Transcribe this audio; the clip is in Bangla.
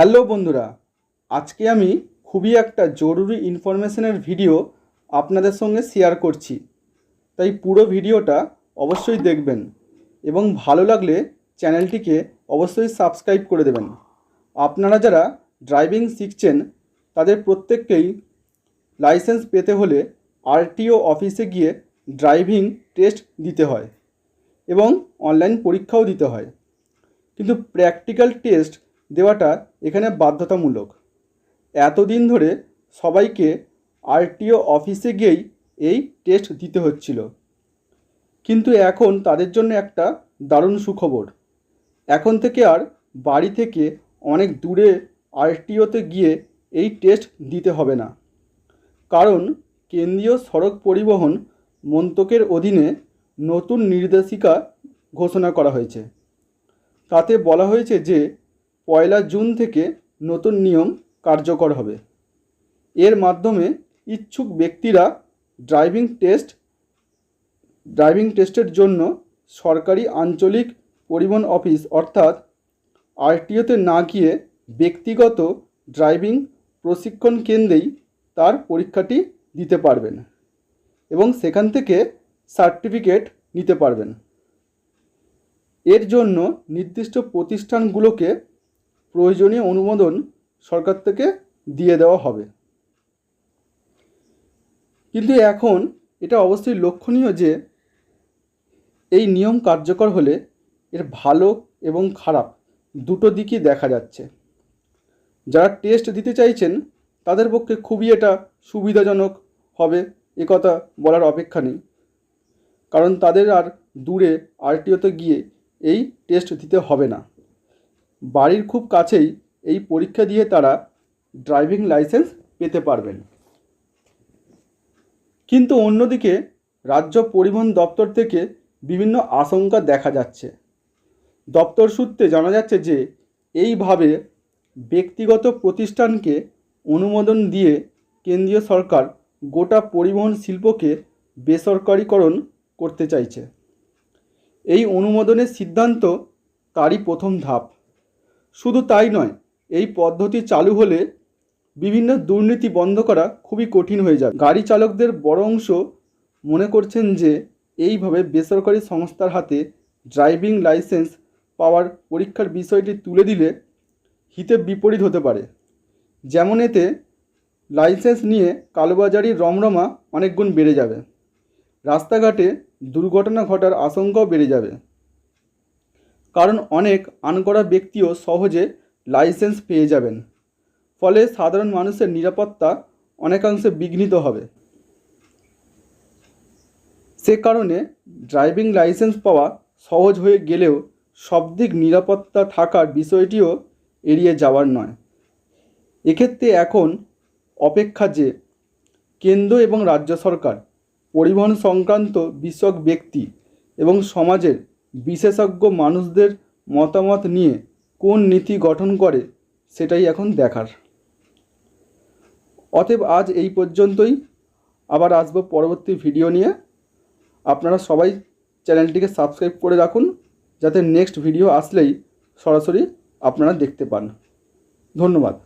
হ্যালো বন্ধুরা, আজকে আমি খুবই একটা জরুরি ইনফরমেশনের ভিডিও আপনাদের সঙ্গে শেয়ার করছি। তাই পুরো ভিডিওটা অবশ্যই দেখবেন এবং ভালো লাগলে চ্যানেলটিকে অবশ্যই সাবস্ক্রাইব করে দেবেন। আপনারা যারা ড্রাইভিং শিখছেন, তাদের প্রত্যেককেই লাইসেন্স পেতে হলে আরটিও অফিসে গিয়ে ড্রাইভিং টেস্ট দিতে হয় এবং অনলাইন পরীক্ষাও দিতে হয়। কিন্তু প্র্যাকটিক্যাল টেস্ট দেওয়াটা এখানে বাধ্যতামূলক। এতদিন ধরে সবাইকে আরটিও অফিসে গিয়েই এই টেস্ট দিতে হচ্ছিল। কিন্তু এখন তাদের জন্য একটা দারুণ সুখবর। এখন থেকে আর বাড়ি থেকে অনেক দূরে আরটিওতে গিয়ে এই টেস্ট দিতে হবে না। কারণ কেন্দ্রীয় সড়ক পরিবহন মন্ত্রকের অধীনে নতুন নির্দেশিকা ঘোষণা করা হয়েছে। তাতে বলা হয়েছে যে পয়লা জুন থেকে নতুন নিয়ম কার্যকর হবে। এর মাধ্যমে ইচ্ছুক ব্যক্তিরা ড্রাইভিং টেস্ট, ড্রাইভিং টেস্টের জন্য সরকারি আঞ্চলিক পরিবহন অফিস অর্থাৎ আরটিওতে না গিয়ে ব্যক্তিগত ড্রাইভিং প্রশিক্ষণ কেন্দ্রেই তার পরীক্ষাটি দিতে পারবেন এবং সেখান থেকে সার্টিফিকেট নিতে পারবেন। এর জন্য নির্দিষ্ট প্রতিষ্ঠানগুলোকে প্রয়োজনীয় অনুমোদন সরকার থেকে দিয়ে দেওয়া হবে। কিন্তু এখন এটা অবশ্যই লক্ষণীয় যে এই নিয়ম কার্যকর হলে এর ভালো এবং খারাপ দুটো দিকই দেখা যাচ্ছে। যারা টেস্ট দিতে চাইছেন, তাদের পক্ষে খুবই এটা সুবিধাজনক হবে, এ কথা বলার অপেক্ষা নেই। কারণ তাদের আর দূরে আরটিওতে গিয়ে এই টেস্ট দিতে হবে না। বাড়ির খুব কাছেই এই পরীক্ষা দিয়ে তারা ড্রাইভিং লাইসেন্স পেতে পারবেন। কিন্তু অন্যদিকে রাজ্য পরিবহন দপ্তর থেকে বিভিন্ন আশঙ্কা দেখা যাচ্ছে। দপ্তর সূত্রে জানা যাচ্ছে যে, এইভাবে ব্যক্তিগত প্রতিষ্ঠানকে অনুমোদন দিয়ে কেন্দ্রীয় সরকার গোটা পরিবহন শিল্পকে বেসরকারীকরণ করতে চাইছে। এই অনুমোদনের সিদ্ধান্ত তারই প্রথম ধাপ। শুধু তাই নয়, এই পদ্ধতি চালু হলে বিভিন্ন দুর্নীতি বন্ধ করা খুবই কঠিন হয়ে যাবে। গাড়ি চালকদের বড় অংশ মনে করছেন যে এইভাবে বেসরকারি সংস্থার হাতে ড্রাইভিং লাইসেন্স পাওয়ার পরীক্ষার বিষয়টি তুলে দিলে হিতে বিপরীত হতে পারে। যেমন এতে লাইসেন্স নিয়ে কালোবাজারি রমরমা অনেক গুণ বেড়ে যাবে। রাস্তাঘাটে দুর্ঘটনা ঘটার আশঙ্কাও বেড়ে যাবে। কারণ অনেক আনকরা ব্যক্তিও সহজে লাইসেন্স পেয়ে যাবেন। ফলে সাধারণ মানুষের নিরাপত্তা অনেকাংশে বিঘ্নিত হবে। সে কারণে ড্রাইভিং লাইসেন্স পাওয়া সহজ হয়ে গেলেও সব দিক নিরাপত্তা থাকার বিষয়টিও এড়িয়ে যাওয়ার নয়। এক্ষেত্রে এখন অপেক্ষা যে কেন্দ্র এবং রাজ্য সরকার, পরিবহন সংক্রান্ত বিষয়ক ব্যক্তি এবং সমাজের বিশেষজ্ঞ মানুষদের মতামত নিয়ে কোন নীতি গঠন করে, সেটাই এখন দেখার। অতএব আজ এই পর্যন্তই। আবার আসব পরবর্তী ভিডিও নিয়ে। আপনারা সবাই চ্যানেলটিকে সাবস্ক্রাইব করে রাখুন, যাতে নেক্সট ভিডিও আসলেই সরাসরি আপনারা দেখতে পান। ধন্যবাদ।